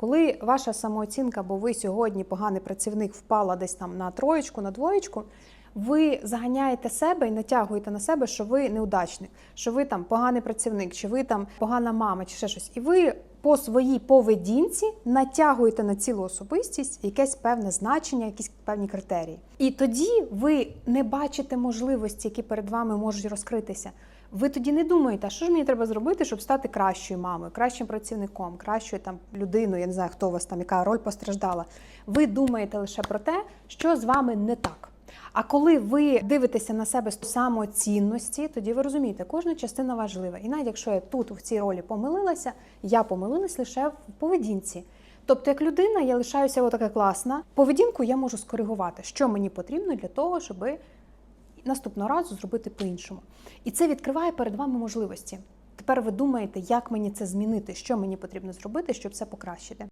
Коли ваша самооцінка, бо ви сьогодні поганий працівник впала десь там на троєчку, на двоєчку, ви заганяєте себе і натягуєте на себе, що ви неудачник, що ви там поганий працівник, чи ви там погана мама, чи ще щось. І ви по своїй поведінці натягуєте на цілу особистість якесь певне значення, якісь певні критерії. І тоді ви не бачите можливості, які перед вами можуть розкритися. Ви тоді не думаєте, що ж мені треба зробити, щоб стати кращою мамою, кращим працівником, кращою там людиною, я не знаю, хто у вас там, яка роль постраждала. Ви думаєте лише про те, що з вами не так. А коли ви дивитеся на себе з самоцінності, тоді ви розумієте, кожна частина важлива. І навіть якщо я тут в цій ролі помилилася, я помилилась лише в поведінці. Тобто, як людина, я лишаюся отака класна. Поведінку я можу скоригувати, що мені потрібно для того, щоб наступного разу зробити по-іншому. І це відкриває перед вами можливості. Тепер ви думаєте, як мені це змінити, що мені потрібно зробити, щоб це покращити.